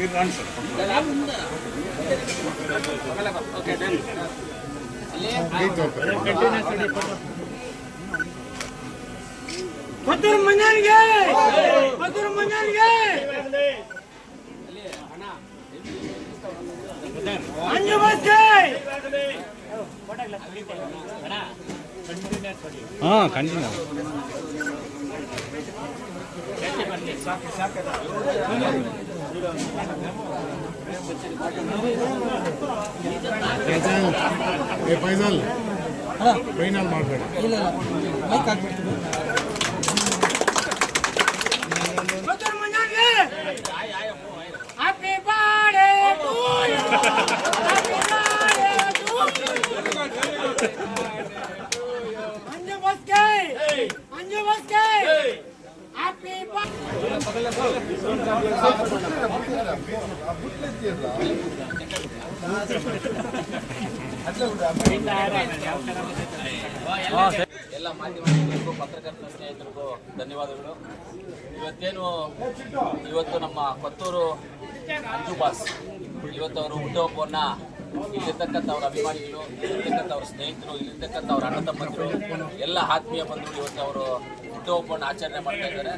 మీరు రండి సార్ ಕೊತ್ತೂರು ಮಂಜಾನಿಗೆ ಕೊತ್ತೂರು ಮಂಜಾನಿಗೆ ಅಂಜು ಬಸ್ಗೆ ಹಾಂ ಕಂಟಿನ್ಯೂ ಏ ಫೈಸಲ್ ಫೈನಲ್ ಮಾಡಬೇಡ ಕೊತ್ತೂರು ಎಲ್ಲ ಮಾಧ್ಯಮಗಳಿಗೂ ಪತ್ರಕರ್ತರ ಸ್ನೇಹಿತರಿಗೂ ಧನ್ಯವಾದಗಳು. ಇವತ್ತೇನು ಇವತ್ತು ನಮ್ಮ ಕೊತ್ತೂರು ಅಂಜು ಬಾಸ್, ಇವತ್ತು ಅವರು ಹುಟ್ಟುಹಬ್ಬವನ್ನ ಇಲ್ಲಿರ್ತಕ್ಕಂಥ ಅವರ ಅಭಿಮಾನಿಗಳು ಇಲ್ಲಿರ್ತಕ್ಕಂಥ ಅವ್ರ ಸ್ನೇಹಿತರು ಇಲ್ಲಿರ್ತಕ್ಕಂಥ ಅವ್ರ ಅಣ್ಣ ತಮ್ಮಂದಿರು, ಎಲ್ಲ ಆತ್ಮೀಯ ಬಂಧುಗಳು ಇವತ್ತು ಅವರು ಹುಟ್ಟುಹಬ್ಬವನ್ನು ಆಚರಣೆ ಮಾಡ್ತಾ ಇದ್ದಾರೆ.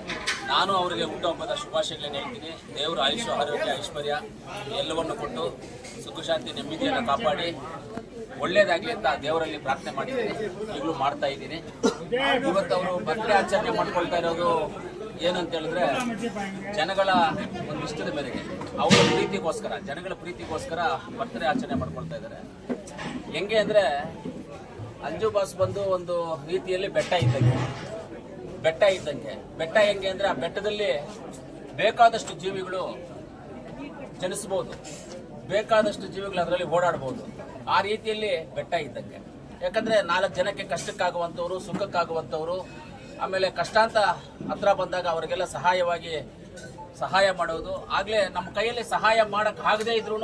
ನಾನು ಅವರಿಗೆ ಹುಟ್ಟುಹಬ್ಬದ ಶುಭಾಶಯಗಳನ್ನು ಹೇಳ್ತೀನಿ. ದೇವರ ಆಯುಷ್, ಆರೋಗ್ಯ, ಐಶ್ವರ್ಯ ಎಲ್ಲವನ್ನು ಕೊಟ್ಟು ಸುಖ ಶಾಂತಿ ನೆಮ್ಮದಿಯನ್ನು ಕಾಪಾಡಿ. ಒಳ್ಳೇದಾಗಲಿ ಅಂತ ದೇವರಲ್ಲಿ ಪ್ರಾರ್ಥನೆ ಮಾಡಿದ್ದೀನಿ ಈಗಲೂ ಮಾಡ್ತಾ ಇದ್ದೀನಿ. ಇವತ್ತು ಅವರು ಬರ್ತ್ಡೇ ಆಚರಣೆ ಮಾಡ್ಕೊಳ್ತಾ ಇರೋದು ಏನಂತ ಹೇಳಿದ್ರೆ ಜನಗಳ ಒಂದು ಇಷ್ಟದ ಮೇರೆಗೆ. ಅವರ ಪ್ರೀತಿಗೋಸ್ಕರ, ಜನಗಳ ಪ್ರೀತಿಗೋಸ್ಕರ ಬರ್ತ್ಡೇ ಆಚರಣೆ ಮಾಡ್ಕೊಳ್ತಾ ಇದ್ದಾರೆ. ಹೆಂಗೆ ಅಂದ್ರೆ ಅಂಜು ಬಾಸ್ ಬಂದು ಒಂದು ರೀತಿಯಲ್ಲಿ ಬೆಟ್ಟ ಇದ್ದಂಗೆ ಬೆಟ್ಟ ಇದ್ದಂಗೆ. ಬೆಟ್ಟ ಹೆಂಗೆ ಅಂದ್ರೆ ಆ ಬೆಟ್ಟದಲ್ಲಿ ಬೇಕಾದಷ್ಟು ಜೀವಿಗಳು ಜನಿಸಬಹುದು ಬೇಕಾದಷ್ಟು ಜೀವಿಗಳು ಅದರಲ್ಲಿ ಓಡಾಡ್ಬೋದು. ಆ ರೀತಿಯಲ್ಲಿ ಬೆಟ್ಟ ಇದ್ದಂಗೆ. ಯಾಕಂದ್ರೆ ನಾಲ್ಕು ಜನಕ್ಕೆ ಕಷ್ಟಕ್ಕಾಗುವಂಥವ್ರು, ಸುಖಕ್ಕಾಗುವಂಥವ್ರು, ಆಮೇಲೆ ಕಷ್ಟ ಅಂತ ಹತ್ರ ಬಂದಾಗ ಅವರಿಗೆಲ್ಲ ಸಹಾಯವಾಗಿ ಸಹಾಯ ಮಾಡೋದು. ಆಗಲೇ ನಮ್ಮ ಕೈಯಲ್ಲಿ ಸಹಾಯ ಮಾಡೋಕ್ಕಾಗದೇ ಇದ್ರೂ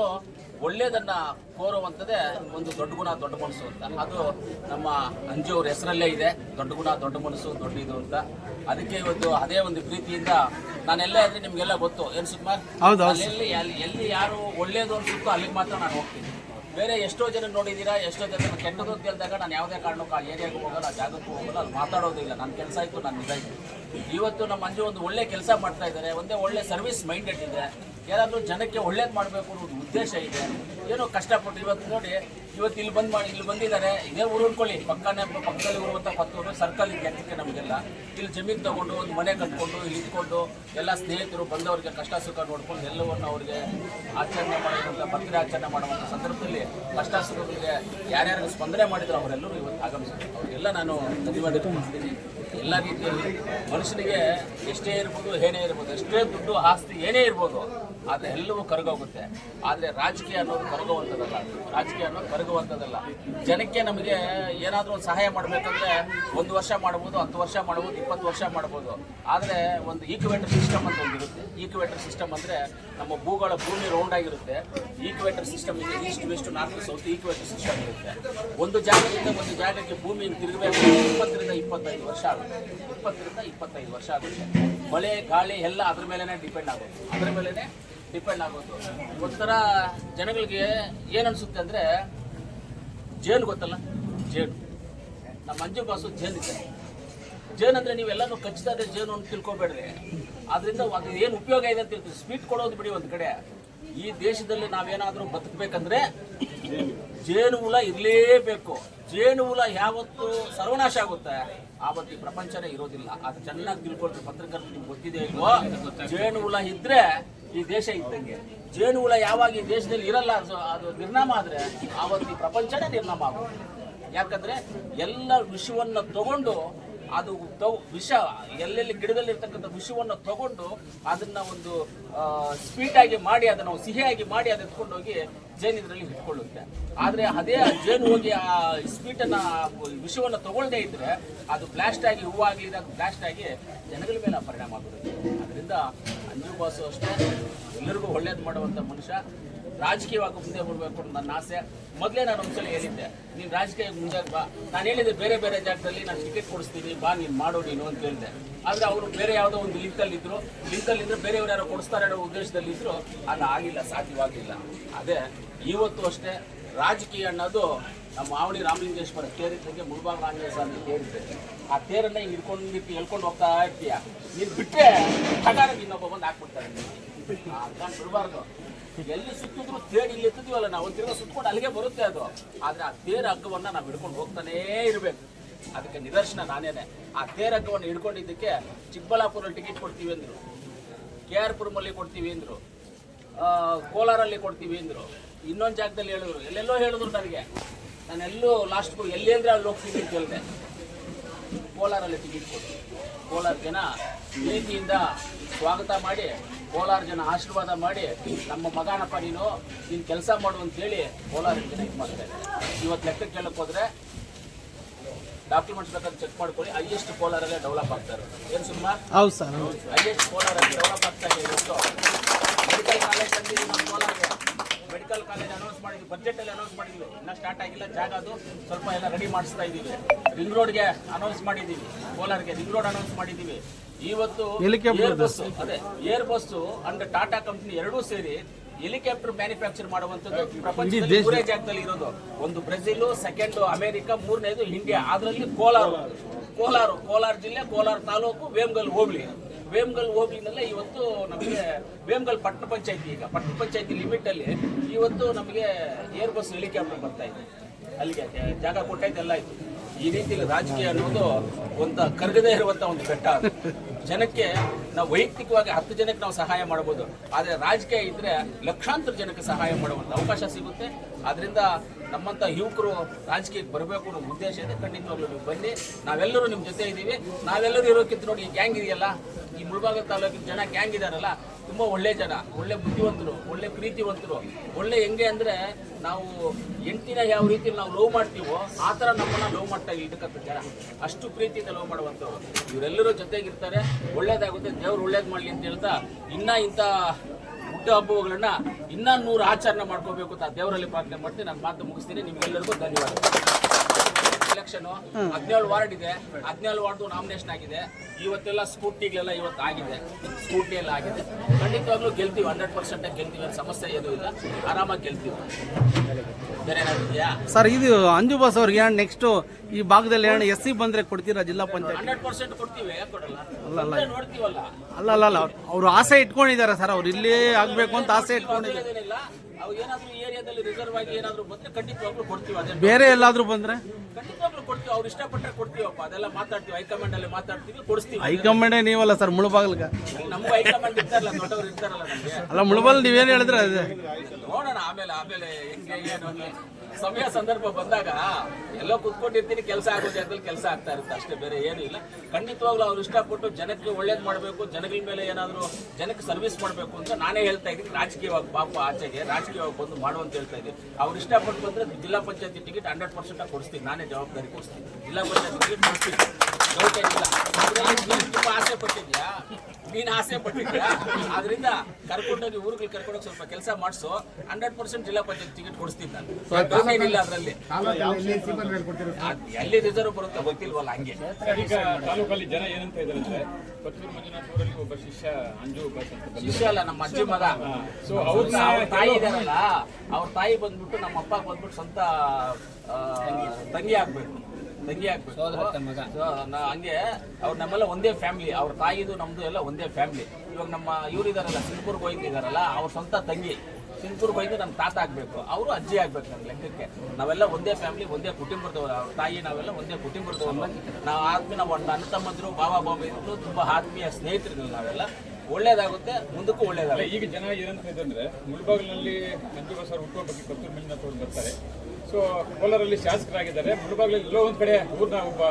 ಒಳ್ಳೇದನ್ನ ಕೋರುವಂಥದ್ದೇ ಒಂದು ದೊಡ್ಡ ಗುಣ ದೊಡ್ಡ ಮನಸ್ಸು ಅಂತ. ಅದು ನಮ್ಮ ಅಂಜು ಅವ್ರ ಹೆಸರಲ್ಲೇ ಇದೆ. ದೊಡ್ಡ ಗುಣ ದೊಡ್ಡ ಮನಸ್ಸು ದೊಡ್ಡ ಇದು ಅಂತ. ಅದಕ್ಕೆ ಇವತ್ತು ಅದೇ ಒಂದು ಪ್ರೀತಿಯಿಂದ ನಾನೆಲ್ಲ ಇದ್ರೆ ನಿಮ್ಗೆಲ್ಲ ಗೊತ್ತು. ಏನ್ ಸುಮಾರ್. ಎಲ್ಲಿ ಎಲ್ಲಿ ಯಾರು ಒಳ್ಳೇದು ಅನ್ಸುತ್ತೋ ಅಲ್ಲಿಗೆ ಮಾತ್ರ ನಾನು ಹೋಗ್ತೀನಿ. ಬೇರೆ ಎಷ್ಟೋ ಜನ ನೋಡಿದ್ದೀರಾ ಎಷ್ಟೋ ಜನ ಕೆಟ್ಟದ್ದು ಅಂತ ಹೇಳಿದಾಗ ನಾನು ಯಾವುದೇ ಕಾರಣಕ್ಕೂ ಆ ಏರಿಯಾಗೂ ಹೋಗಲ್ಲ ಆ ಜಾಗಕ್ಕೂ ಹೋಗಲ್ಲ ಅಲ್ಲಿ ಮಾತಾಡೋದಿಲ್ಲ ನನ್ನ ಕೆಲಸ ಇತ್ತು ನಾನು ಇದಾಯಿತು. ಇವತ್ತು ನಮ್ಮ ಮಂಜು ಒಂದು ಒಳ್ಳೆ ಕೆಲಸ ಮಾಡ್ತಾ ಇದ್ದಾರೆ ಒಂದೇ ಒಳ್ಳೆ ಸರ್ವಿಸ್ ಮೈಂಡೆಡ್ ಇದೆ. ಯಾರಾದರೂ ಜನಕ್ಕೆ ಒಳ್ಳೇದು ಮಾಡಬೇಕು ಅನ್ನೋ ಒಂದು ಉದ್ದೇಶ ಇದೆ. ಏನೋ ಕಷ್ಟಪಟ್ಟು ಇವತ್ತು ನೋಡಿ, ಇವತ್ತು ಇಲ್ಲಿ ಬಂದು ಮಾಡಿ, ಇಲ್ಲಿ ಬಂದಿದ್ದಾರೆ. ಇದೇ ಊರು ಉಳ್ಕೊಳ್ಳಿ ಪಕ್ಕನೇ ಪಕ್ಕದಲ್ಲಿ ಊರುವಂಥ ಪತ್ತೂರು ಸರ್ಕಲ್ ಇದೆ ಅದಕ್ಕೆ ನಮಗೆಲ್ಲ. ಇಲ್ಲಿ ಜಮೀನು ತಗೊಂಡು ಒಂದು ಮನೆ ಕಟ್ಕೊಂಡು, ಇಲ್ಲಿ ಇಟ್ಕೊಂಡು ಎಲ್ಲ ಸ್ನೇಹಿತರು, ಬಂದವರಿಗೆ ಕಷ್ಟ ಸುಖ ನೋಡ್ಕೊಂಡು ಎಲ್ಲವನ್ನು ಅವ್ರಿಗೆ ಆಚರಣೆ ಮಾಡುವಂಥ ಬರ್ತ್ಡೇ ಆಚರಣೆ ಮಾಡುವಂಥ ಸಂದರ್ಭದಲ್ಲಿ ಕಷ್ಟ ಸುಖಗಳಿಗೆ ಯಾರ್ಯಾರು ಸ್ಪಂದನೆ ಮಾಡಿದ್ರು ಅವರೆಲ್ಲರೂ ಇವತ್ತು ಆಗಮಿಸಿದ್ರು. ಅವರಿಗೆಲ್ಲ ನಾನು ಧನ್ಯವಾದ ಮಾಡ್ತೀನಿ ಎಲ್ಲ ರೀತಿಯಲ್ಲಿ ಮನುಷ್ಯನಿಗೆ ಎಷ್ಟೇ ಇರ್ಬೋದು, ಏನೇ ಇರ್ಬೋದು, ಎಷ್ಟೇ ದುಡ್ಡು, ಆಸ್ತಿ ಏನೇ ಇರ್ಬೋದು ಆದರೆ ಎಲ್ಲವೂ ಕರಗೋಗುತ್ತೆ. ಆದರೆ ರಾಜಕೀಯ ಅನ್ನೋದು ಕರಗುವಂಥದ್ದಲ್ಲ. ರಾಜಕೀಯ ಅನ್ನೋದು ಕರಗುವಂಥದ್ದಲ್ಲ. ಜನಕ್ಕೆ ನಮಗೆ ಏನಾದರೂ ಒಂದು ಸಹಾಯ ಮಾಡಬೇಕಂದ್ರೆ ಒಂದು ವರ್ಷ ಮಾಡ್ಬೋದು, ಹತ್ತು ವರ್ಷ ಮಾಡ್ಬೋದು, ಇಪ್ಪತ್ತು ವರ್ಷ ಮಾಡ್ಬೋದು. ಆದರೆ ಒಂದು ಈಕ್ವೇಟರ್ ಸಿಸ್ಟಮ್ ಅಂತ ಒಂದು ಇರುತ್ತೆ. ಈಕ್ವೇಟರ್ ಸಿಸ್ಟಮ್ ಅಂದರೆ ನಮ್ಮ ಭೂಗಳ ಭೂಮಿ ರೌಂಡ್ ಆಗಿರುತ್ತೆ. ಈಕ್ವೇಟರ್ ಸಿಸ್ಟಮ್ ಇದೆ east west north south equator system ಇರುತ್ತೆ. ಒಂದು ಜಾಗದಿಂದ ಒಂದು ಜಾಗಕ್ಕೆ ಭೂಮಿ ತಿರುಗಬೇಕು ಇಪ್ಪತ್ತರಿಂದ ಇಪ್ಪತ್ತೈದು ವರ್ಷ ಆಗುತ್ತೆ. ಇಪ್ಪತ್ತರಿಂದ ಇಪ್ಪತ್ತೈದು ವರ್ಷ ಆಗುತ್ತೆ. ಮಳೆ, ಗಾಳಿ ಎಲ್ಲ ಅದ್ರ ಮೇಲೇ ಡಿಪೆಂಡ್ ಆಗುತ್ತೆ. ಅದ್ರ ಮೇಲೆನೆ ಡಿಪೆಂಡ್ ಆಗೋದು. ಒಂಥರ ಜನಗಳಿಗೆ ಏನು ಅನ್ಸುತ್ತೆ ಅಂದರೆ ಜೇನು ಗೊತ್ತಲ್ಲ? ಜೇನು. ನಮ್ಮ ಅಂಜು ಬಾಸು ಜೇನಿದೆ ಜೇನು ಅಂದ್ರೆ ನೀವೆಲ್ಲನೂ ಕಚ್ಚಿತಾ ಇದ್ರೆ ಜೇನು ಅಂತ ತಿಳ್ಕೊಬೇಡ್ರಿ. ಅದರಿಂದ ಅದು ಏನು ಉಪಯೋಗ ಇದೆ ಅಂತ ತಿಳ್ತೀವಿ ಸ್ವೀಟ್ ಕೊಡೋದು ಬಿಡಿ ಒಂದು ಕಡೆ. ಈ ದೇಶದಲ್ಲಿ ನಾವೇನಾದರೂ ಬದುಕಬೇಕಂದ್ರೆ ಜೇನು ಹುಳ ಇರಲೇಬೇಕು. ಜೇನು ಹುಳ ಯಾವತ್ತು ಸರ್ವನಾಶ ಆಗುತ್ತೆ. ಆವತ್ತು ಪ್ರಪಂಚನೇ ಇರೋದಿಲ್ಲ. ಅದು ಚೆನ್ನಾಗಿ ತಿಳ್ಕೊಳ್ತೀವಿ ಪತ್ರಕರ್ತರು ನಿಮ್ಗೆ ಗೊತ್ತಿದೆ ಇಲ್ವೋ? ಜೇನು ಹುಳ ಇದ್ರೆ ಈ ದೇಶ ಇದ್ದಂಗೆ. ಜೇನು ಹುಳ ಯಾವಾಗ ಈ ದೇಶದಲ್ಲಿ ಇರಲ್ಲ ಅದು ನಿರ್ನಾಮ ಆದ್ರೆ ಆವತ್ತು ಈ ಪ್ರಪಂಚನೇ ನಿರ್ನಾಮ ಆಗುತ್ತೆ. ಯಾಕಂದ್ರೆ ಎಲ್ಲ ವಿಷವನ್ನ ತಗೊಂಡು ಅದು ವಿಷ, ಎಲ್ಲೆಲ್ಲಿ ಗಿಡದಲ್ಲಿ ಇರ್ತಕ್ಕಂಥ ವಿಷವನ್ನು ತಗೊಂಡು ಅದನ್ನ ಒಂದು ಸ್ವೀಟ್ ಆಗಿ ಮಾಡಿ ಅದನ್ನ ಸಿಹಿಯಾಗಿ ಮಾಡಿ ಅದು ಎತ್ಕೊಂಡು ಹೋಗಿ ಜೇನು ಇದರಲ್ಲಿ ಇಟ್ಕೊಳ್ಳುತ್ತೆ. ಆದರೆ ಅದೇ ಜೇನು ಹೋಗಿ ಆ ಸ್ವೀಟನ್ನ ವಿಷವನ್ನು ತಗೊಳ್ಳದೇ ಇದ್ರೆ ಅದು ಬ್ಲಾಸ್ಟ್ ಆಗಿ ಹೂವಾಗಲಿ ಅದು ಬ್ಲಾಸ್ಟ್ ಆಗಿ ಜನಗಳ ಮೇಲೆ ಪರಿಣಾಮ ಆಗುತ್ತೆ. ಅದರಿಂದ ಅಂಜು ಬಾಸು ಅಷ್ಟೇ, ಎಲ್ಲರಿಗೂ ಒಳ್ಳೇದು ಮಾಡುವಂಥ ಮನುಷ್ಯ. ರಾಜಕೀಯವಾಗಿ ಮುಂದೆ ಹೋಗಬೇಕು ಅಂತ ನನ್ನ ಆಸೆ. ಮೊದಲೇ ನಾನು ಒಂದ್ಸಲ ಹೇಳಿದ್ದೆ, ನೀನು ರಾಜಕೀಯ ಮುಂದೆ ಬಾ ನಾನು ಹೇಳಿದ್ದೆ, ಬೇರೆ ಬೇರೆ ಜಾಗದಲ್ಲಿ ನಾನು ಟಿಕೆಟ್ ಕೊಡಿಸ್ತೀನಿ, ಬಾ, ನೀನು ಮಾಡೋ ನೀನು ಅಂತ ಹೇಳಿದೆ. ಆದರೆ ಅವರು ಬೇರೆ ಯಾವುದೋ ಒಂದು ಲಿಂಕಲ್ಲಿ ಇದ್ರು. ಲಿಂಕಲ್ಲಿ ಇದ್ರೆ ಬೇರೆಯವ್ರು ಯಾರೋ ಕೊಡಿಸ್ತಾರೆ ಅನ್ನೋ ಉದ್ದೇಶದಲ್ಲಿ ಇದ್ರು, ಅದು ಆಗಿಲ್ಲ, ಸಾಧ್ಯವಾಗಿಲ್ಲ. ಅದೇ ಇವತ್ತು ಅಷ್ಟೇ ರಾಜಕೀಯ ಅನ್ನೋದು ನಮ್ಮ ಆವಣಿ ರಾಮಲಿಂಗೇಶ್ವರ ತೇರಿದ್ದಕ್ಕೆ ಮುಳುಬಾಗ ರಾಮಲಿಂಗ ಸ್ವಾಮಿ ತೇರಿದ್ದೆ ಆ ತೇರನ್ನ ಹಿಡ್ಕೊಂಡು ಹೇಳ್ಕೊಂಡು ಹೋಗ್ತಾ ಇರ್ತೀಯ? ನೀನು ಬಿಟ್ಟರೆ ಹಠಾರ ಇನ್ನೊಬ್ಬ ಬಂದು ಹಾಕ್ಬಿಡ್ತಾರೆ ಬಿಡಬಾರ್ದು ಎಲ್ಲಿ ಸುತ್ತಿದ್ರು ತೇರು ಇಲ್ಲಿ ಎತ್ತಿದೀವಲ್ಲ, ನಾವು ತಿರ್ಗಾ ಸುತ್ಕೊಂಡು ಅಲ್ಲಿಗೆ ಬರುತ್ತೆ ಅದು. ಆದ್ರೆ ಆ ತೇರ ಹಗ್ಗವನ್ನ ನಾವು ಹಿಡ್ಕೊಂಡು ಹೋಗ್ತಾನೇ ಇರಬೇಕು. ಅದಕ್ಕೆ ನಿದರ್ಶನ ನಾನೇನೆ. ಆ ತೇರ ಹಗ್ಗವನ್ನು ಹಿಡ್ಕೊಂಡಿದ್ದಕ್ಕೆ ಚಿಕ್ಕಬಳ್ಳಾಪುರಲ್ಲಿ ಟಿಕೆಟ್ ಕೊಡ್ತೀವಿ ಅಂದ್ರು. ಕೆ ಆರ್ ಪುರಮಲ್ಲಿ ಕೊಡ್ತೀವಿ ಅಂದ್ರು. ಕೋಲಾರಲ್ಲಿ ಕೊಡ್ತೀವಿ ಅಂದ್ರು. ಇನ್ನೊಂದು ಜಾಗದಲ್ಲಿ ಹೇಳಿದ್ರು. ಎಲ್ಲೆಲ್ಲೋ ಹೇಳಿದ್ರು ನನಗೆ. ನಾನೆಲ್ಲೂ ಲಾಸ್ಟ್ ಎಲ್ಲಿ ಅಂದ್ರೆ ಅಲ್ಲಿ ಹೋಗ್ತೀನಿ ಅಂತ ಹೇಳಿದೆ. ಕೋಲಾರಲ್ಲಿ ಟಿಕೆಟ್ ಕೊಟ್ಟು ಕೋಲಾರ ಜನ ಪ್ರೀತಿಯಿಂದ ಸ್ವಾಗತ ಮಾಡಿ ಕೋಲಾರ ಜನ ಆಶೀರ್ವಾದ ಮಾಡಿ ನಮ್ಮ ಮಗನಪ್ಪ ನೀನು ನೀನು ಕೆಲಸ ಮಾಡು ಅಂತೇಳಿ ಕೋಲಾರ ಜನ ಇದು ಮಾಡ್ತಾ ಇದ್ದಾರೆ. ಇವತ್ತು ಲೆಕ್ಕ ಕೇಳಕ್ಕೆ ಹೋದ್ರೆ ಡಾಕ್ಯುಮೆಂಟ್ಸ್ ಬೇಕಾದ್ರೆ ಚೆಕ್ ಮಾಡ್ಕೊಳ್ಳಿ. ಹೈಯೆಸ್ಟ್ ಕೋಲಾರಲ್ಲೇ ಡೆವಲಪ್ ಆಗ್ತಾರೆ ಏನು ಸುಮ್ಮ? ಹೌದು ಸರ್ ಹೈಯೆಸ್ಟ್ ಕೋಲಾರಲ್ಲಿ ಡೆವಲಪ್ ಆಗ್ತಾ ಇದೆ ಇವತ್ತು. ಮೆಡಿಕಲ್ ಕಾಲೇಜ್ ತಂದಿದ್ದೀವಿ ನಮ್ಮ ಕೋಲಾರ್ಗೆ ಮೆಡಿಕಲ್ ಕಾಲೇಜ್ ಅನೌನ್ಸ್ ಮಾಡಿದ್ವಿ ಬಜೆಟ್ ಅಲ್ಲಿ ಅನೌನ್ಸ್ ಮಾಡಿದ್ವಿ. ಇನ್ನ ಸ್ಟಾರ್ಟ್ ಆಗಿಲ್ಲ ಜಾಗ ಅದು. ಸ್ವಲ್ಪ ಎಲ್ಲ ರೆಡಿ ಮಾಡಿಸ್ತಾ ಇದ್ದೀವಿ. ರಿಂಗ್ ರೋಡ್ಗೆ ಅನೌನ್ಸ್ ಮಾಡಿದ್ದೀವಿ ಕೋಲಾರ್ಗೆ ರಿಂಗ್ ರೋಡ್ ಅನೌನ್ಸ್ ಮಾಡಿದ್ದೀವಿ. ಇವತ್ತು ಏರ್ ಬಸ್ ಅದೇ Airbus and Tata company ಎರಡೂ ಸೇರಿ ಹೆಲಿಕಾಪ್ಟರ್ ಮ್ಯಾನುಫ್ಯಾಕ್ಚರ್ ಮಾಡುವಂತದ್ದು ಪ್ರಪಂಚದಲ್ಲಿ ಮೂರೇ ಜಾಗದಲ್ಲಿ ಇರೋದು. ಒಂದು ಬ್ರೆಜಿಲ್ ಸೆಕೆಂಡ್ ಅಮೆರಿಕ ಮೂರನೇದು ಇಂಡಿಯಾ. ಅದರಲ್ಲಿ ಕೋಲಾರ. ಕೋಲಾರ ಕೋಲಾರ ಜಿಲ್ಲೆ ಕೋಲಾರ ತಾಲೂಕು ವೇಮಗಲ್ ಹೋಬಳಿ. ವೇಮಗಲ್ ಹೋಬಳಿನಲ್ಲೇ ಇವತ್ತು ನಮಗೆ ವೇಮಗಲ್ ಪಟ್ಟಣ ಪಂಚಾಯತಿ ಈಗ. ಪಟ್ಟಣ ಪಂಚಾಯತಿ ಲಿಮಿಟ್ ಅಲ್ಲಿ ಇವತ್ತು ನಮಗೆ ಏರ್ ಬಸ್ ಹೆಲಿಕಾಪ್ಟರ್ ಬರ್ತಾ ಇದೆ. ಅಲ್ಲಿಗೆ ಜಾಗ ಕೊಟ್ಟೈತೆ ಎಲ್ಲ ಆಯ್ತು. ಈ ರೀತಿಯಲ್ಲಿ ರಾಜಕೀಯ ಅನ್ನೋದು ಒಂದು ಕರಗದೇ ಇರುವಂತ ಒಂದು ಬೆಟ್ಟ. ಜನಕ್ಕೆ ನಾವು ವೈಯಕ್ತಿಕವಾಗಿ ಹತ್ತು ಜನಕ್ಕೆ ನಾವು ಸಹಾಯ ಮಾಡಬಹುದು. ಆದರೆ ರಾಜಕೀಯ ಇದ್ರೆ ಲಕ್ಷಾಂತರ ಜನಕ್ಕೆ ಸಹಾಯ ಮಾಡುವಂತ ಅವಕಾಶ ಸಿಗುತ್ತೆ. ಅದರಿಂದ ನಮ್ಮಂತ ಯುವಕರು ರಾಜಕೀಯಕ್ಕೆ ಬರಬೇಕು ಅನ್ನೋ ಉದ್ದೇಶ ಇದೆ. ಖಂಡಿತವಾಗ್ಲೂ ನೀವು ಬನ್ನಿ. ನಾವೆಲ್ಲರೂ ನಿಮ್ಮ ಜೊತೆ ಇದ್ದೀವಿ. ನಾವೆಲ್ಲರೂ ಇರೋಕ್ಕಿಂತ ನೋಡಿ ಈ ಗ್ಯಾಂಗ್ ಇದೆಯಲ್ಲ? ಈ ಮುಳಬಾಗ ತಾಲೂಕಿನ ಜನ ಗ್ಯಾಂಗ್ ಇದಾರಲ್ಲ, ತುಂಬಾ ಒಳ್ಳೆ ಜನ, ಒಳ್ಳೆ ಬುದ್ಧಿವಂತರು, ಒಳ್ಳೆ ಪ್ರೀತಿವಂತರು. ಒಳ್ಳೆ ಹೆಂಗೆ ಅಂದ್ರೆ ನಾವು ಎಂಟಿನ ಯಾವ ರೀತಿ ನಾವು ಲವ್ ಮಾಡ್ತೀವೋ, ಆ ಥರ ನಮ್ಮನ್ನ ಲವ್ ಮಾಡ್ತಾ ಇದ್ದಕ್ಕಂಥ ಜನ ಅಷ್ಟು ಪ್ರೀತಿಯಿಂದ ಲವ್ ಮಾಡುವಂಥವ್ರು. ಇವರೆಲ್ಲರೂ ಜೊತೆಗಿರ್ತಾರೆ. ಒಳ್ಳೇದಾಗುತ್ತೆ. ದೇವ್ರು ಒಳ್ಳೇದು ಮಾಡಲಿ ಅಂತ ಹೇಳ್ತಾ ಇನ್ನೂ ಇಂಥ ಹುಟ್ಟು ಹಬ್ಬಗಳನ್ನ ಇನ್ನೂ ನೂರು ಆಚರಣೆ ಮಾಡ್ಕೋಬೇಕು ಅಂತ ದೇವರಲ್ಲಿ ಪ್ರಾರ್ಥನೆ ಮಾಡ್ತೀನಿ. ನಾನು ಮಾತು ಮುಗಿಸ್ತೀನಿ. ನಿಮಗೆಲ್ಲರಿಗೂ ಧನ್ಯವಾದ ಎಲೆಕ್ಷನ್ ಹದಿನೇಳು ವಾರ್ಡ್ ಇದೆ. ಹದಿನೇಳು ವಾರ್ಡ್ ನಾಮಿನೇಷನ್ ಆಗಿದೆ. ಇವತ್ತೆಲ್ಲ ಸ್ಕೂಟಿಗಳೆಲ್ಲ ಇವತ್ತು ಆಗಿದೆ. ಸ್ಕೂಟಿ ಎಲ್ಲ ಆಗಿದೆ. ಖಂಡಿತವಾಗ್ಲೂ ಗೆಲ್ತೀವಿ. ಹಂಡ್ರೆಡ್ ಪರ್ಸೆಂಟ್ ಗೆಲ್ತೀವಿ. ಅಂತ ಸಮಸ್ಯೆ ಏನೂ ಇಲ್ಲ. ಆರಾಮಾಗಿ ಗೆಲ್ತೀವಿ. ಬೇರೆ ಏನಾದ್ರು ಇದೆಯಾ? ಸರ್ ಇದು ಅಂಜು ಬಾಸ್ ಅವ್ರಿಗೆ ನೆಕ್ಸ್ಟ್ ಈ ಭಾಗದಲ್ಲಿ ಏನು ಎಸ್ ಸಿ ಬಂದ್ರೆ ಕೊಡ್ತೀರಾ ಜಿಲ್ಲಾ ಪಂಚಾಯತ್? ಹಂಡ್ರೆಡ್ ಪರ್ಸೆಂಟ್ ಕೊಡ್ತೀವಿ. ಯಾಕೆ ಕೊಡಲ್ಲ? ಮುಂದೆ ನೋಡ್ತೀವಲ್ಲ. ಅಲ್ಲ ಅಲ್ಲ ಅಲ್ಲ. ಅವ್ರು ಆಸೆ ಇಟ್ಕೊಂಡಿದ್ದಾರೆ ಸರ್. ಅವ್ರು ಇಲ್ಲೇ ಆಗ್ಬೇಕು ಅಂತ ಆಸೆ ಇಟ್ಕೊಂಡಿದ್ದಾರೆ. ಅದೇನಿಲ್ಲ ಅವು ಏನಾದ್ರು ಏರಿಯಾದಲ್ಲಿ ರಿಸರ್ವ್ ಆಗಿ ಏನಾದರೂ ಬಂದ್ರೆ ಖಂಡಿತವಾಗ್ಲೂ ಕೊಡ್ತೀವಿ. ಅದೇ ಬೇರೆ ಎಲ್ಲಾದ್ರೂ ಬಂದ್ರೆ? ಖಂಡಿತವಾಗ್ಲೂ ಕೊಡ್ತೀವಿ ಅವ್ರು ಇಷ್ಟಪಟ್ಟರೆ ಕೊಡ್ತೀವಪ್ಪ. ಅದೆಲ್ಲ ಮಾತಾಡ್ತೀವಿ ಹೈಕಮಾಂಡ್ ಅಲ್ಲಿ ಮಾತಾಡ್ತೀವಿ ಕೊಡಿಸ್ತೀವಿ. ಹೈಕಮಾಂಡೇ ನೀವಲ್ಲ ಸರ್ ಮುಳುಬಾಗ್ಲಿಗೆ? ನಮ್ಮ ಹೈಕಮಾಂಡ್ ಇರ್ತಾರಲ್ಲ ದೊಡ್ಡವರು ಇರ್ತಾರಲ್ಲ ನಮಗೆ. ಅಲ್ಲ ಮುಳುಬಾಲ್ ನೀವೇನು ಹೇಳಿದ್ರೆ ಅದೇ? ನೋಡೋಣ ಆಮೇಲೆ ಆಮೇಲೆ ಹೆಂಗೆ ಏನು ಅಂತ. ಸಮಯ ಸಂದರ್ಭ ಬಂದಾಗ ಎಲ್ಲೋ ಕುತ್ಕೊಂಡಿರ್ತೀನಿ, ಕೆಲಸ ಆಗೋ ಜಾಗದಲ್ಲಿ ಕೆಲಸ ಆಗ್ತಾ ಇರುತ್ತೆ, ಅಷ್ಟೇ ಬೇರೆ ಏನೂ ಇಲ್ಲ. ಖಂಡಿತವಾಗ್ಲೂ ಅವ್ರು ಇಷ್ಟಪಟ್ಟು ಜನಕ್ಕೆ ಒಳ್ಳೇದು ಮಾಡಬೇಕು, ಜನಗಳ ಮೇಲೆ ಏನಾದರೂ ಜನಕ್ಕೆ ಸರ್ವಿಸ್ ಮಾಡಬೇಕು ಅಂತ ನಾನೇ ಹೇಳ್ತಾ ಇದ್ದೀನಿ. ರಾಜಕೀಯವಾಗಿ ಪಾಪ ಆಚೆಗೆ, ರಾಜಕೀಯವಾಗಿ ಬಂದು ಮಾಡು ಅಂತ ಹೇಳ್ತಾ ಇದ್ದೀನಿ. ಅವ್ರು ಇಷ್ಟಪಟ್ಟು ಬಂದ್ರೆ ಜಿಲ್ಲಾ ಪಂಚಾಯತಿ ಟಿಕೆಟ್ ಹಂಡ್ರೆಡ್ ಪರ್ಸೆಂಟ್ ಕೊಡಿಸ್ತೀನಿ. ನಾನೇ ಜವಾಬ್ದಾರಿ ಕೊಡಿಸ್ತೀನಿ. ಜಿಲ್ಲಾ ಪಂಚಾಯತಿ ಟಿಕೆಟ್ ಕೊಡಿಸ್ತೀನಿ. ತುಂಬಾ ಆಸೆ ಪಟ್ಟಿದ್ಯಾ ನೀನು ಆಸೆ ಪಟ್ಟಿದ್ಯಾ ಅದರಿಂದ ಕರ್ಕೊಂಡೋಗಿ ಊರುಗಳು ಕರ್ಕೊಂಡೋಗಿ ಸ್ವಲ್ಪ ಕೆಲಸ ಮಾಡಿಸು. ಹಂಡ್ರೆಡ್ ಪರ್ಸೆಂಟ್ ಜಿಲ್ಲಾ ಪಂಚಾಯತ್ ಟಿಕೆಟ್ ಕೊಡಿಸ್ತೀನಿ ನಾನು. ಏನಿಲ್ಲ ಅದರಲ್ಲಿ. ಎಲ್ಲಿ ರಿಸರ್ವ್ ಬರುತ್ತೆ ಗೊತ್ತಿಲ್ವಲ್ಲ ಹಂಗೆ. ತಾಲೂಕಲ್ಲಿ ಜನ ಏನಂತ ಇದ್ದಾರೆ ಒಬ್ಬ ಶಿಷ್ಯ ಅಂಜು ಅಲ್ಲ ನಮ್ಮ ಅಜ್ಜಿ ಮಗ. ಸೊ ಅವ್ರ ತಾಯಿ ಇದಾರಲ್ಲ ಅವ್ರ ತಾಯಿ ಬಂದ್ಬಿಟ್ಟು ನಮ್ಮ ಅಪ್ಪ ಬಂದ್ಬಿಟ್ಟು ಸ್ವಂತ ಆ, ತಂಗಿ ಆಗ್ಬೇಕು. ತಂಗಿ ಆಗ್ಬೇಕು. ಹಂಗೆ ಅವ್ರ ನಮ್ಮೆಲ್ಲ ಒಂದೇ ಫ್ಯಾಮಿಲಿ ಅವ್ರ ತಾಯಿದು ನಮ್ದು ಎಲ್ಲ ಒಂದೇ ಫ್ಯಾಮಿಲಿ ಇವಾಗ ನಮ್ಮ ಇವ್ರು ಇದಾರಲ್ಲ ಗೋಯಿಂಗ್ ಇದಾರಲ್ಲ ಅವ್ರ ಸ್ವಂತ ತಂಗಿ. ಸಿಂಗಪುರ್ ಬೈದು ನಮ್ಮ ತಾತ ಆಗ್ಬೇಕು, ಅವರು ಅಜ್ಜಿ ಆಗ್ಬೇಕು ನಮ್ಮ ಲೆಕ್ಕಕ್ಕೆ. ನಾವೆಲ್ಲ ಒಂದೇ ಫ್ಯಾಮಿಲಿ ಒಂದೇ ಕುಟುಂಬದವರು, ಅವ್ರ ತಾಯಿ ನಾವೆಲ್ಲ ಒಂದೇ ಕುಟುಂಬದವರು. ನಾವು ಆದ್ಮಿ, ನಾವು ಅಣ್ಣ ತಮ್ಮಂದ್ರು ಬಾಬಾ ಬಾಬಾ ಇದ್ರು ತುಂಬಾ ಆತ್ಮೀಯ ಸ್ನೇಹಿತರು ನಾವೆಲ್ಲ. ಒಳ್ಳೇದಾಗುತ್ತೆ, ಮುಂದಕ್ಕೂ ಒಳ್ಳೇದಾಗ ಒಳ್ಳೇದಾಗುತ್ತೆ. ಈಗ ಜನ ಏನಂತ ಇದೆ ಅಂದ್ರೆ ಮುಳಬಾಗಿಲಿನಲ್ಲಿ ಸರ್ ಬಸ್ ಅವರು ಹುಟ್ಟುವ ಬಗ್ಗೆ ಕತ್ತೂರು ಅವರು ಬರ್ತಾರೆ. ಸೊ ಕೋಲಾರಲ್ಲಿ ಶಾಸಕರಾಗಿದ್ದಾರೆ. ಮುಳಬಾಗಿಲಲ್ಲಿ ಎಲ್ಲೋ ಒಂದ್ ಕಡೆ ಊರ್ನ ಒಬ್ಬ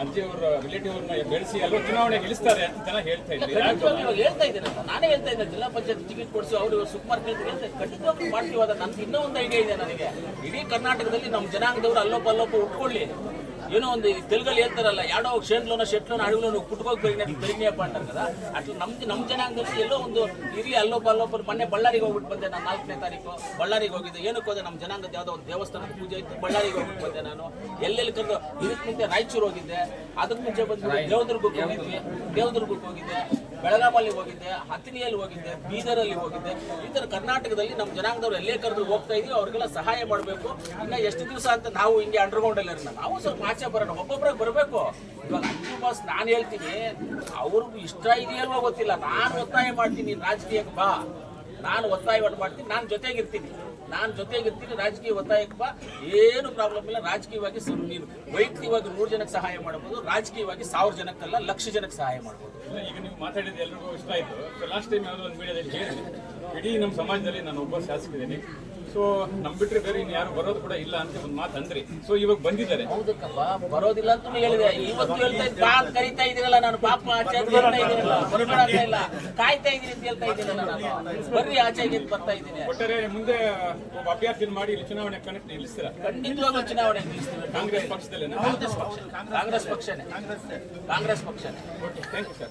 ಅಜ್ಜಿಯವರ ರಿಲೇಟಿವ್ ಅವ್ರನ್ನ ಬೆಳೆಸಿ ಎಲ್ಲ ಚುನಾವಣೆ ಗೆಲ್ಲಿಸ್ತಾರೆ ಅಂತ ಜನ ಹೇಳ್ತಾ ಇದ್ದಾರೆ ಹೇಳ್ತಾ ಇದ್ದೇನೆ ನಾನೇ ಹೇಳ್ತಾ ಇದ್ದೆ, ಜಿಲ್ಲಾ ಪಂಚಾಯತ್ ಟಿಕೆಟ್ ಕೊಡಿಸಿ, ಅವರು ಇವರು ಸುಕುಮಾರ್ ಕೇಳ್ತಾರೆ. ಖಂಡಿತವಾಗ್ಲೂ ಮಾಡ್ತೀವಿ. ಅದ ನನ್ಗೆ ಇನ್ನೂ ಒಂದು ಐಡಿಯಾ ಇದೆ ನನಗೆ. ಇಡೀ ಕರ್ನಾಟಕದಲ್ಲಿ ನಮ್ಮ ಜನಾಂಗದವರು ಅಲ್ಲೊಬ್ಬ ಅಲ್ಲೊಬ್ಬ ಉಟ್ಕೊಳ್ಳಿ. ಏನೋ ಒಂದು ఈ తెలుగులో ಹೇಳ್ತಾರಲ್ಲ ಯಾಡೋ షేన్లోనో షెట్లోనో అడవిలోనో పుట్టుకోక పెరిగినట్టు పెరిగినప్ప అంటారు కదా అట్లా ನಮ್ ನಮ್ಮ ಜನಾಂಗದಲ್ಲಿ ಎಲ್ಲೋ ಒಂದು ಇರ್ಲಿ ಅಲ್ಲೊಬ್ಬ ಅಲ್ಲೊಬ್ಬ ಮೊನ್ನೆ ಬಳ್ಳಾರಿಗೆ ಹೋಗ್ಬಿಟ್ಟು ಬಂದೆ ನಾನು ನಾಲ್ಕನೇ ತಾರೀಕು ಬಳ್ಳಾರಿಗೆ ಹೋಗಿದ್ದೆ ಏನಕ್ಕೆ ಹೋದೆ ನಮ್ಮ ಜನಾಂಗದ ಯಾವುದೋ ಒಂದು ದೇವಸ್ಥಾನದ ಪೂಜೆ ಇತ್ತು ಬಳ್ಳಾರಿಗೆ ಹೋಗ್ಬಿಟ್ಟು ಬಂದೆ ನಾನು ಎಲ್ಲೆಲ್ಲಿ ಕರೆದು ಇದಕ್ಕೆ ಮುಂಚೆ ರಾಯಚೂರು ಹೋಗಿದ್ದೆ ಅದಕ್ಕೆ ಮುಂಚೆ ಬಂದ್ಬಿಟ್ಟು ದೇವದುರ್ಗಕ್ಕೆ ಹೋಗಿದ್ವಿ ದೇವದುರ್ಗಕ್ಕೆ ಹೋಗಿದ್ದೆ ಬೆಳಗಾಮಲ್ಲಿ ಹೋಗಿದ್ದೆ, ಹತ್ತಿನಿಯಲ್ಲಿ ಹೋಗಿದ್ದೆ, ಬೀದರಲ್ಲಿ ಹೋಗಿದ್ದೆ. ಈ ಥರ ಕರ್ನಾಟಕದಲ್ಲಿ ನಮ್ಮ ಜನಾಂಗದವ್ರು ಎಲ್ಲೇ ಕರೆದು ಹೋಗ್ತಾ ಇದೀವಿ ಅವ್ರಿಗೆಲ್ಲ ಸಹಾಯ ಮಾಡಬೇಕು. ಇನ್ನ ಎಷ್ಟು ದಿವಸ ಅಂತ ನಾವು ಹಿಂಗೆ ಅಂಡರ್ಗ್ರೌಂಡ್ ಅಲ್ಲಿ ಇರೋಣ ನಾವು ಸ್ವಲ್ಪ ಆಚೆ ಬರೋಣ ಒಬ್ಬೊಬ್ಬರೇ ಬರಬೇಕು. ಇವಾಗ ಅಂಜು ಬಾಸ್ ನಾನು ಹೇಳ್ತೀನಿ, ಅವ್ರಿಗೂ ಇಷ್ಟ ಇದೆಯಲ್ವೋ ಗೊತ್ತಿಲ್ಲ. ನಾನು ಒತ್ತಾಯ ಮಾಡ್ತೀನಿ ರಾಜಕೀಯಕ್ಕೆ ಬಾ. ನಾನು ಒತ್ತಾಯ ಮಾಡ್ತೀನಿ, ನಾನು ಜೊತೆಗಿರ್ತೀನಿ. ನಾನು ಜೊತೆಗಿರ್ತೀನಿ, ರಾಜಕೀಯ ಒತ್ತಾಯಕ್ಕೆ ಏನು ಪ್ರಾಬ್ಲಮ್ ಇಲ್ಲ, ರಾಜಕೀಯವಾಗಿ ಸ- ನೀನು. ವೈಯಕ್ತಿಕವಾಗಿ ನೂರು ಜನಕ್ಕೆ ಸಹಾಯ ಮಾಡ್ಬೋದು, ರಾಜಕೀಯವಾಗಿ ಸಾವಿರ ಜನಕ್ಕಲ್ಲ, ಲಕ್ಷ ಜನಕ್ಕೆ ಸಹಾಯ ಮಾಡ್ಬೋದು. ಈಗ ನೀವು ಮಾತಾಡಿದ ಎಲ್ರಿಗೂ ಇಷ್ಟ ಆಯ್ತು. ಲಾಸ್ಟ್ ಟೈಮ್ ಯಾವುದೋ ಒಂದು ಮೀಡಿಯಾದಲ್ಲಿ ಹೇಳಿದೆ ಇಡೀ ನಮ್ಮ ಸಮಾಜದಲ್ಲಿ ನಾನು ಒಬ್ಬ ಶಾಸಕಿದ್ದೀನಿ ಸೊ ನಮ್ ಬಿಟ್ರೆ ಬೇರೆ ಇನ್ನು ಯಾರು ಬರೋದು ಕೂಡ ಇಲ್ಲ ಅಂತ ಒಂದು ಮಾತು ಅಂದ್ರಿ. ಸೊ ಇವಾಗ ಬಂದಿದ್ದಾರೆ. ಹೌದಕ್ಕಪ್ಪ ಬರೋದಿಲ್ಲ ಅಂತ ಹೇಳಿದೆ ಇವತ್ತು ಹೇಳ್ತಾ ಇದ್ ಬಾ ಅಂತ ಕರಿತಾ ಇದೀರಲ್ಲ ನಾನು ಪಾಪ ಆಚೆ ಅಂತ ಹೇಳ್ತಾ ಬರ್ಕೊಳಕ್ಕ ಇಲ್ಲ. ಕಾಯ್ತಾ ಇದೀನಿ ಅಂತ ಹೇಳ್ತಾ ಇದೀನಲ್ಲ ನಾನು. ಬರ್ರಿ ಆಚೆ ಅಂತ ಬರ್ತಾ ಇದ್ದೀನಿ. ಒಟ್ಟಾರೆ ಮುಂದೆ ಒಬ್ಬ ಅಭ್ಯರ್ಥಿ ಮಾಡಿ ಇಲ್ಲಿ ಚುನಾವಣೆ ಕನೆಕ್ಟ್ ನಿಲ್ಲಿಸ್ತೀರ? ಖಂಡಿತವಾಗ್ಲೂ ಚುನಾವಣೆ ನಿಲ್ಲಿಸ್ತೀವಿ. ಕಾಂಗ್ರೆಸ್ ಪಕ್ಷದಲ್ಲಿ ಕಾಂಗ್ರೆಸ್ ಪಕ್ಷ ಕಾಂಗ್ರೆಸ್ ಪಕ್ಷನೇ. ಕಾಂಗ್ರೆಸ್ ಪಕ್ಷನೇ. Thank you sir